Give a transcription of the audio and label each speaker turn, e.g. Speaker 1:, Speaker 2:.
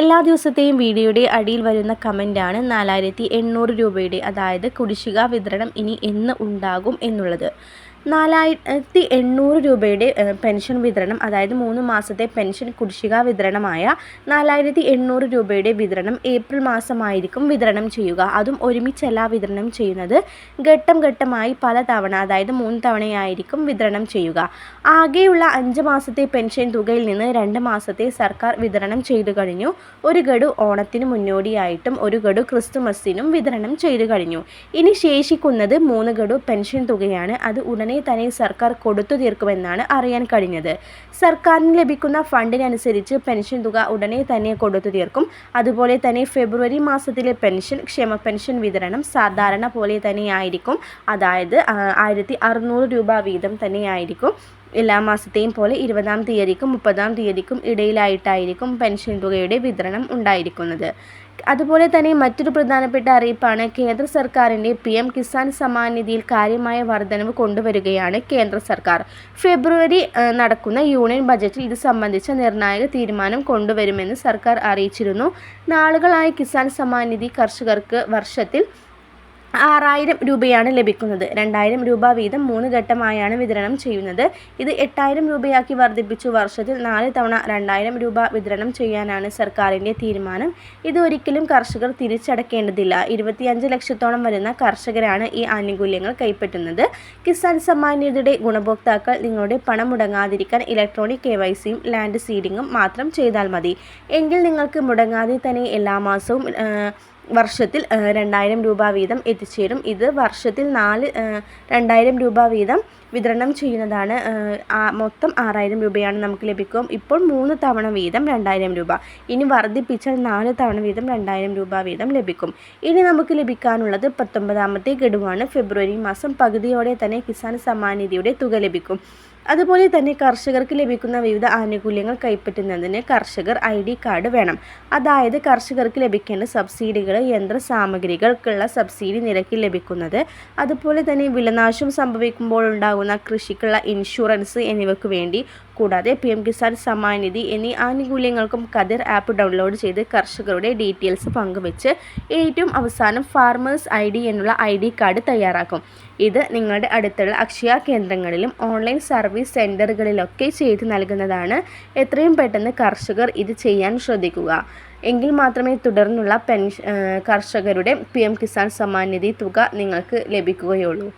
Speaker 1: എല്ലാ ദിവസത്തെയും വീഡിയോയുടെ അടിയിൽ വരുന്ന കമന്റാണ് നാലായിരത്തി എണ്ണൂറ് രൂപയുടെ അതായത് കുടിശ്ശിക വിതരണം ഇനി എന്ന് ഉണ്ടാകും എന്നുള്ളത്. നാലായിരത്തി എണ്ണൂറ് രൂപയുടെ പെൻഷൻ വിതരണം അതായത് മൂന്ന് മാസത്തെ പെൻഷൻ കുടിശ്ശിക വിതരണമായ നാലായിരത്തി എണ്ണൂറ് രൂപയുടെ വിതരണം ഏപ്രിൽ മാസമായിരിക്കും വിതരണം ചെയ്യുക. അതും ഒരുമിച്ചല്ല വിതരണം ചെയ്യുന്നത്. ഘട്ടം ഘട്ടമായി പല തവണ അതായത് മൂന്ന് തവണയായിരിക്കും വിതരണം ചെയ്യുക. ആകെയുള്ള അഞ്ച് മാസത്തെ പെൻഷൻ തുകയിൽ നിന്ന് രണ്ട് മാസത്തെ സർക്കാർ വിതരണം ചെയ്തു കഴിഞ്ഞു. ഒരു ഗഡു ഓണത്തിന് മുന്നോടിയായിട്ടും ഒരു ഗഡു ക്രിസ്തുമസിനും വിതരണം ചെയ്തു കഴിഞ്ഞു. ഇനി ശേഷിക്കുന്നത് മൂന്ന് ഗഡു പെൻഷൻ തുകയാണ്. അത് ഉടനെ തന്നെ സർക്കാർ കൊടുത്തു തീർക്കുമെന്നാണ് അറിയാൻ കഴിഞ്ഞത്. സർക്കാരിന് ലഭിക്കുന്ന ഫണ്ടിനനുസരിച്ച് പെൻഷൻ തുക ഉടനെ തന്നെ കൊടുത്തു തീർക്കും. അതുപോലെ തന്നെ ഫെബ്രുവരി മാസത്തിലെ പെൻഷൻ ക്ഷേമ പെൻഷൻ വിതരണം സാധാരണ പോലെ തന്നെയായിരിക്കും. അതായത് ആയിരത്തി അറുന്നൂറ് രൂപ വീതം തന്നെയായിരിക്കും. എല്ലാ മാസത്തെയും പോലെ ഇരുപതാം തീയതിക്കും മുപ്പതാം തീയതിക്കും ഇടയിലായിട്ടായിരിക്കും പെൻഷൻ തുകയുടെ വിതരണം ഉണ്ടായിരിക്കുന്നത്. അതുപോലെ തന്നെ മറ്റൊരു പ്രധാനപ്പെട്ട അറിയിപ്പാണ് കേന്ദ്ര സർക്കാരിന്റെ പി എം കിസാൻ സമ്മാൻ നിധിയിൽ കാര്യമായ വർധനവ് കൊണ്ടുവരികയാണ് കേന്ദ്ര സർക്കാർ. ഫെബ്രുവരി നടക്കുന്ന യൂണിയൻ ബജറ്റിൽ ഇത് സംബന്ധിച്ച നിർണായക തീരുമാനം കൊണ്ടുവരുമെന്ന് സർക്കാർ അറിയിച്ചിരുന്നു. നാളുകളായി കിസാൻ സമ്മാൻ നിധി കർഷകർക്ക് വർഷത്തിൽ ആറായിരം രൂപയാണ് ലഭിക്കുന്നത്. രണ്ടായിരം രൂപ വീതം മൂന്ന് ഘട്ടമായാണ് വിതരണം ചെയ്യുന്നത്. ഇത് എട്ടായിരം രൂപയാക്കി വർദ്ധിപ്പിച്ചു. വർഷത്തിൽ നാല് തവണ രണ്ടായിരം രൂപ വിതരണം ചെയ്യാനാണ് സർക്കാരിന്റെ തീരുമാനം. ഇത് ഒരിക്കലും കർഷകർ തിരിച്ചടക്കേണ്ടതില്ല. ഇരുപത്തിയഞ്ച് ലക്ഷത്തോളം വരുന്ന കർഷകരാണ് ഈ ആനുകൂല്യങ്ങൾ കൈപ്പറ്റുന്നത്. കിസാൻ സമ്മാൻ നിധിയുടെ ഗുണഭോക്താക്കൾ നിങ്ങളുടെ പണം മുടങ്ങാതിരിക്കാൻ ഇലക്ട്രോണിക് കെ വൈ സിയും ലാൻഡ് സീഡിങ്ങും മാത്രം ചെയ്താൽ മതി. എങ്കിൽ നിങ്ങൾക്ക് മുടങ്ങാതെ തന്നെ എല്ലാ മാസവും വർഷത്തിൽ രണ്ടായിരം രൂപ വീതം എത്തിച്ചേരും. ഇത് വർഷത്തിൽ നാല് രണ്ടായിരം രൂപ വീതം വിതരണം ചെയ്യുന്നതാണ്. മൊത്തം ആറായിരം രൂപയാണ് നമുക്ക് ലഭിക്കും ഇപ്പോൾ മൂന്ന് തവണ വീതം രണ്ടായിരം രൂപ. ഇനി വർദ്ധിപ്പിച്ചാൽ നാല് തവണ വീതം രണ്ടായിരം രൂപ വീതം ലഭിക്കും. ഇനി നമുക്ക് ലഭിക്കാനുള്ളത് പത്തൊമ്പതാമത്തെ ഗഡുവാണ്. ഫെബ്രുവരി മാസം പകുതിയോടെ തന്നെ കിസാൻ സമ്മാൻ നിധിയുടെ തുക ലഭിക്കും. അതുപോലെ തന്നെ കർഷകർക്ക് ലഭിക്കുന്ന വിവിധ ആനുകൂല്യങ്ങൾ കൈപ്പറ്റുന്നതിന് കർഷകർ ഐ ഡി കാർഡ് വേണം. അതായത് കർഷകർക്ക് ലഭിക്കേണ്ട സബ്സിഡികൾ യന്ത്ര സാമഗ്രികൾക്കുള്ള സബ്സിഡി നിരക്കിൽ ലഭിക്കുന്നത്. അതുപോലെ തന്നെ വിലനാശം സംഭവിക്കുമ്പോൾ ഉണ്ടാകുന്ന കൃഷിക്കുള്ള ഇൻഷുറൻസ് എന്നിവയ്ക്ക് വേണ്ടി കൂടാതെ പി എം കിസാൻ സമ്മാനിധി എന്നീ ആനുകൂല്യങ്ങൾക്കും കതിർ ആപ്പ് ഡൗൺലോഡ് ചെയ്ത് കർഷകരുടെ ഡീറ്റെയിൽസ് പങ്കുവച്ച് ഏറ്റവും അവസാനം ഫാർമേഴ്സ് ഐ ഡി എന്നുള്ള ഐ ഡി കാർഡ് തയ്യാറാക്കും. ഇത് നിങ്ങളുടെ അടുത്തുള്ള അക്ഷയ കേന്ദ്രങ്ങളിലും ഓൺലൈൻ സർവീസ് സെന്ററുകളിലൊക്കെ ചെയ്ത് നൽകുന്നതാണ്. എത്രയും പെട്ടെന്ന് കർഷകർ ഇത് ചെയ്യാൻ ശ്രദ്ധിക്കുക. എങ്കിൽ മാത്രമേ തുടർന്നുള്ള പെൻഷൻ കർഷകരുടെ പി എം കിസാൻ സമ്മാൻ നിധി തുക നിങ്ങൾക്ക് ലഭിക്കുകയുള്ളൂ.